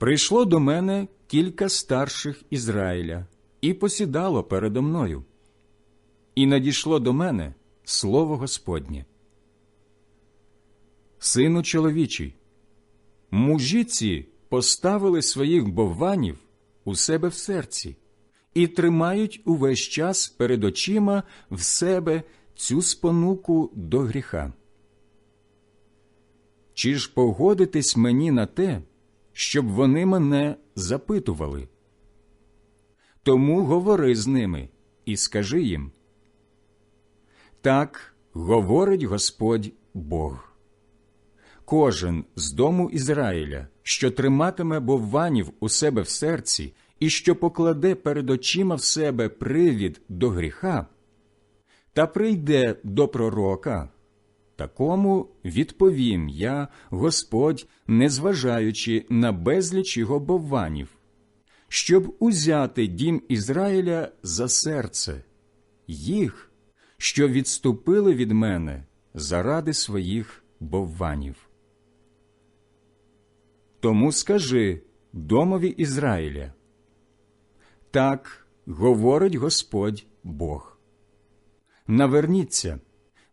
Прийшло до мене кілька старших Ізраїля і посідало передо мною. І надійшло до мене слово Господнє. Сину чоловічий, мужі ці поставили своїх бовванів у себе в серці і тримають увесь час перед очима в себе цю спонуку до гріха. Чи ж погодитись мені на те, щоб вони мене запитували? Тому говори з ними і скажи їм. Так говорить Господь Бог. Кожен з дому Ізраїля, що триматиме бовванів у себе в серці і що покладе перед очима в себе привід до гріха, та прийде до пророка, такому відповім я, Господь, незважаючи на безліч його бовванів, щоб узяти дім Ізраїля за серце, їх, що відступили від мене заради своїх бовванів. Тому скажи домові Ізраїля. Так говорить Господь Бог. Наверніться,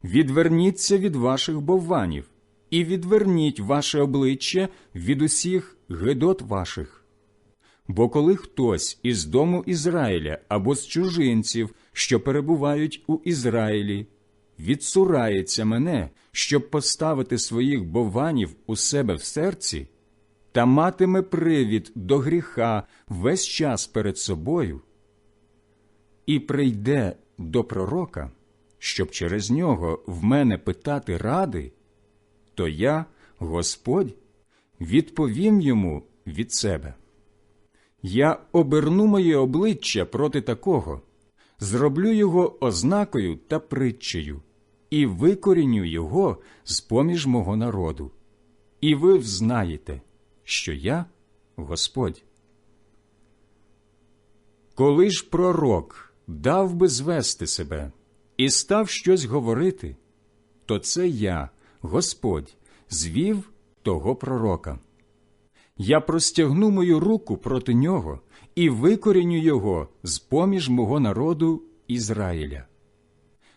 відверніться від ваших бовванів і відверніть ваше обличчя від усіх гидот ваших. Бо коли хтось із дому Ізраїля або з чужинців, що перебувають у Ізраїлі, відсурається мене, щоб поставити своїх бовванів у себе в серці, та матиме привід до гріха весь час перед собою, і прийде до пророка, щоб через нього в мене питати ради, то я, Господь, відповім йому від себе. Я оберну моє обличчя проти такого, зроблю його ознакою та притчею, і викоріню його з поміж мого народу. І ви взнаєте, що я Господь. Коли ж пророк дав би звести себе і став щось говорити, то це я, Господь, звів того пророка. Я простягну мою руку проти нього і викоріню його з поміж мого народу Ізраїля.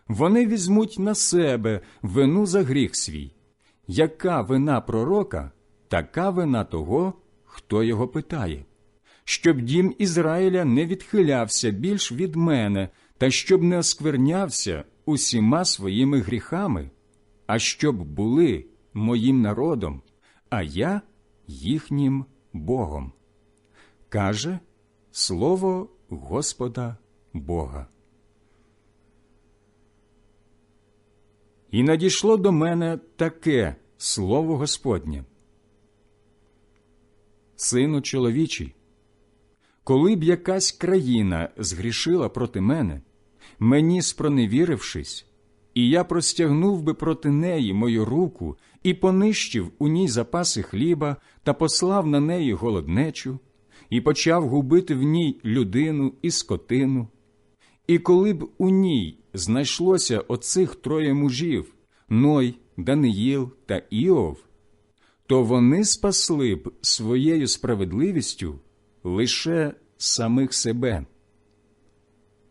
Вони візьмуть на себе вину за гріх свій. Яка вина пророка, така вина того, хто його питає, щоб дім Ізраїля не відхилявся більш від мене та щоб не осквернявся усіма своїми гріхами, а щоб були моїм народом, а я їхнім Богом. Каже Слово Господа Бога. І надійшло до мене таке слово Господнє. Сину чоловічий, коли б якась країна згрішила проти мене, мені спроневірившись, і я простягнув би проти неї мою руку і понищив у ній запаси хліба та послав на неї голоднечу, і почав губити в ній людину і скотину. І коли б у ній знайшлося оцих троє мужів Ной, Даниїл та Іов, то вони спасли б своєю справедливістю лише самих себе.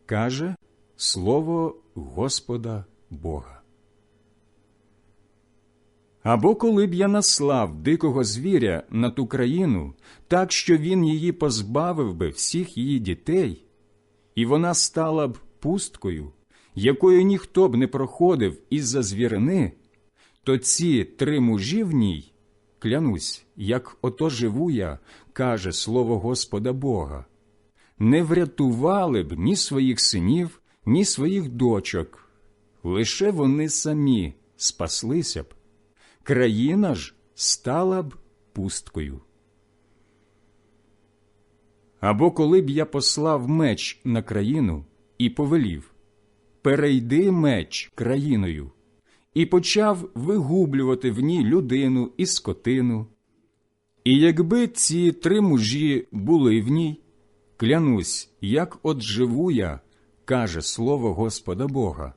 Каже Слово Господа Бога. Або коли б я наслав дикого звіря на ту країну, так що він її позбавив би всіх її дітей, і вона стала б пусткою, якою ніхто б не проходив із-за звірини, то ці три мужі в ній, клянусь, як ото живу я, каже слово Господа Бога, не врятували б ні своїх синів, ні своїх дочок, лише вони самі спаслися б, країна ж стала б пусткою. Або коли б я послав меч на країну і повелів перейди меч країною, і почав вигублювати в ній людину і скотину. І якби ці три мужі були в ній, клянусь, як от живу я, каже слово Господа Бога,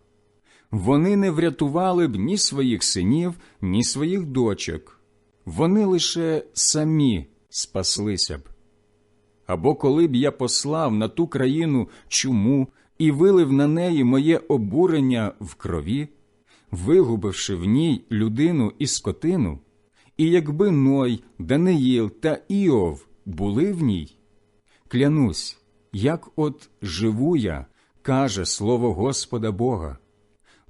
вони не врятували б ні своїх синів, ні своїх дочок, вони лише самі спаслися б. Або коли б я послав на ту країну чуму і вилив на неї моє обурення в крові, вигубивши в ній людину і скотину, і якби Ной, Даниїл та Іов були в ній, клянусь, як от живу я, каже слово Господа Бога,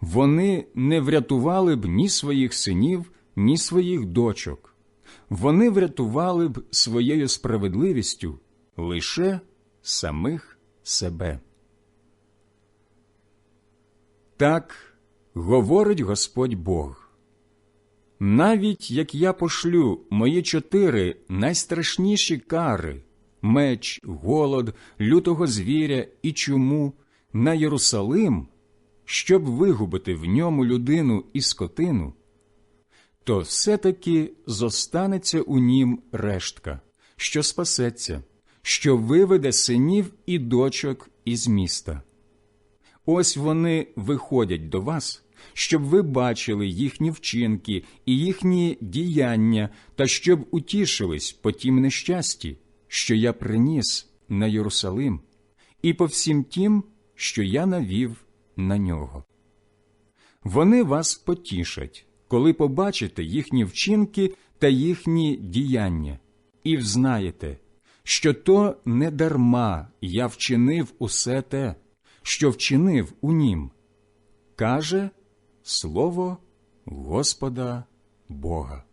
вони не врятували б ні своїх синів, ні своїх дочок, вони врятували б своєю справедливістю лише самих себе. Так говорить Господь Бог. Навіть як я пошлю мої чотири найстрашніші кари меч, голод, лютого звіря і чуму на Єрусалим, щоб вигубити в ньому людину і скотину, то все-таки зостанеться у нім рештка, що спасеться, що виведе синів і дочок із міста. Ось вони виходять до вас, щоб ви бачили їхні вчинки і їхні діяння, та щоб утішились по тім нещасті, що я приніс на Єрусалим, і по всім тім, що я навів на нього. Вони вас потішать, коли побачите їхні вчинки та їхні діяння, і взнаєте, що то не дарма я вчинив усе те, що вчинив у нім, каже слово Господа Бога.